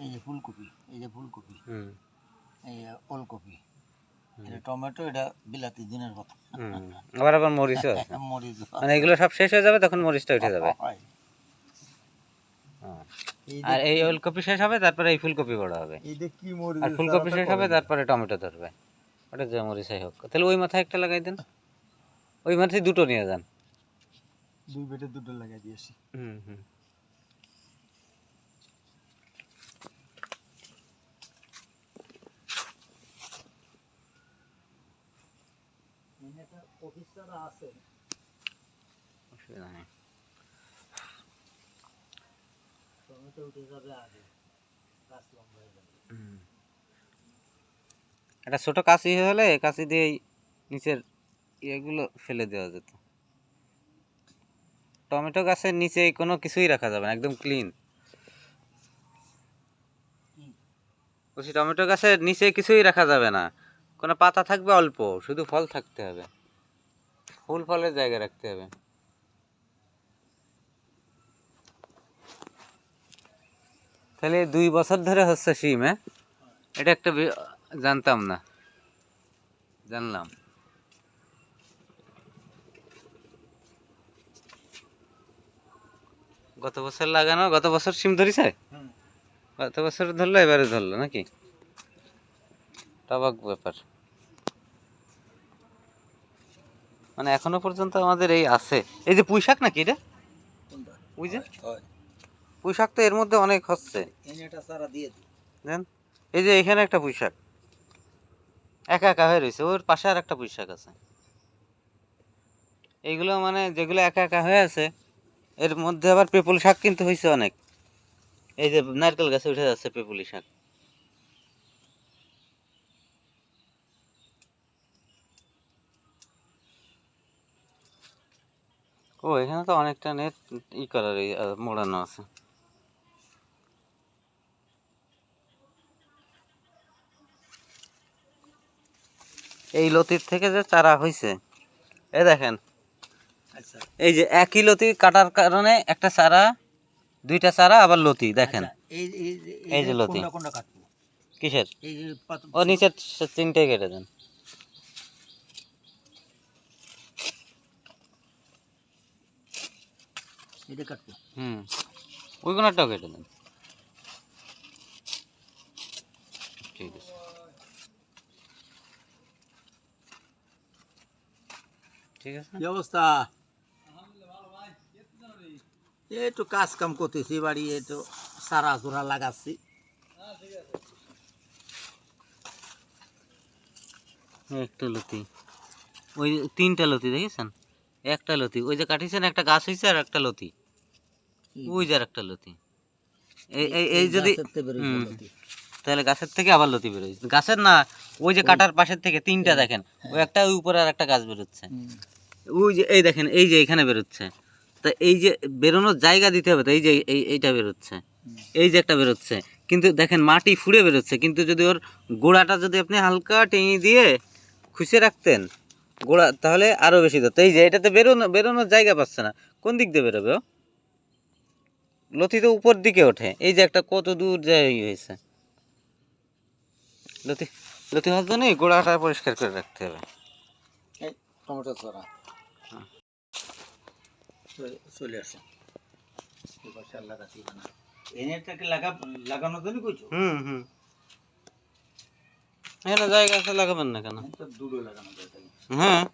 এই যে ফুলকপি এই যে ফুলকপি এই যে ওলকপি এটা টমেটো এটা বিলাতি দিনের কথা। আবার আবার মরিচও আছে। মরিচ মানে এগুলো সব শেষ হয়ে যাবে তখন মরিচটা উঠে যাবে। আর এই ওলকপি শেষ হবে তারপরে এই ফুলকপি বড় হবে। কি মরিচ আর ফুলকপি শেষ হবে তারপরে টমেটো ধরবে। ওটা যে মরিচাই হোক। তাহলে ওই মাথায় একটা লাগাই দেন। ওই মাথায় দুটো নিয়ে যান। দুই বেটে দুটো লাগাই দিয়েছি। হুম হুম। অফিসাররা আছে অসুবিধা নেই। টমেটো উঠে যাবে আগে। গাছ লম্বা হয়ে যাবে। একটা ছোট কাঁচি হলে কাঁচি দিয়ে নিচের ইয়েগুলো ফেলে দেওয়া যেত। টমেটো গাছের নিচে কোনো কিছুই রাখা যাবে না একদম ক্লিন। বলছি টমেটো গাছের নিচে কিছুই রাখা যাবে না। কোনো পাতা থাকবে অল্প শুধু ফল থাকতে হবে। ফুল ফলের জায়গা রাখতে হবে। তাহলে দুই বছর ধরে হচ্ছে শিম হ্যাঁ? এটা একটা জানতাম না। জানলাম। গত বছর লাগানো গত বছর সিম ধরিছে। গত বছর ধরলো এবারে ধরলো নাকি? টবাক ব্যাপার। মানে এখনও পর্যন্ত আমাদের এই আছে। এই যে পুঁই শাক নাকি এটা? ওই যে? হয় পুঁই তো এর মধ্যে অনেক হচ্ছে। দেন? এই যে এখানে একটা পুঁই শাক একা একা হয়ে রয়েছে। ওর পাশে আর একটা পুঁই শাক আছে। এইগুলো মানে যেগুলো একা একা হয়ে আছে এর মধ্যে আবার পেপুল শাক কিন্তু হয়েছে অনেক। এই যে নারকেল গাছে উঠে যাচ্ছে পেপুলি শাক। ও এখানে তো অনেকটা নেট ই করার মোড়ানো আছে। এই লতির থেকে যে চারা হয়েছে এ দেখেন। আচ্ছা। এই যে একই লতি কাটার কারণে একটা চারা দুইটা চারা আবার লতি দেখেন। আচ্ছা, এই যে লতি। কিসের? ও নিচের তিনটে কেটে দেন। এটা কাটবো। হুম। ওই কোনারটাও কেটে দেন ঠিক আছে। ঠিক আছে? কি অবস্থা? এই একটু কাজ কাম করতেছি বাড়ি একটু সারা জোড়া লাগাচ্ছি। একটা লতি। ওই তিনটা লতি দেখেছেন? একটা লতি। ওই যে কাটিছেন একটা গাছ হয়েছে আর একটা লতি। ওই যে আর একটা লতি। এই এই যদি। তাহলে গাছের থেকে আবার লতি বেরোয়। গাছের না ওই যে কাটার পাশের থেকে তিনটা দেখেন ওই একটা ওই উপরে আর একটা গাছ বেরোচ্ছে। ওই যে এই দেখেন এই যে এখানে বেরোচ্ছে। তা এই যে বেরোনোর জায়গা দিতে হবে তো এই যে এই এইটা বেরোচ্ছে। এই যে একটা বেরোচ্ছে। কিন্তু দেখেন মাটি ফুড়ে বেরোচ্ছে। কিন্তু যদি ওর গোড়াটা যদি আপনি হালকা টেনে দিয়ে খুশে রাখতেন গোড়া তাহলে আরও বেশি ধরতো এই যে এটাতে বেরোনো বেরোনোর জায়গা পাচ্ছে না। কোন দিক দিয়ে বেরোবে ও? লতি তো উপর দিকে ওঠে। এই যে একটা কত দূর যায় হয়েছে। লতি লতি হওয়ার জন্য গোড়াটা পরিষ্কার করে রাখতে হবে। এই টমেটো ছড়া। হ্যাঁ। চলে- আসে। এনেটাকে লাগা লাগানোর জন্য কইছো? হুম হুম। এখানে জায়গা আছে লাগাবেন না কেন? দুটো লাগানো হ্যাঁ।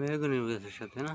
মেহগুনির গাছের সাথে না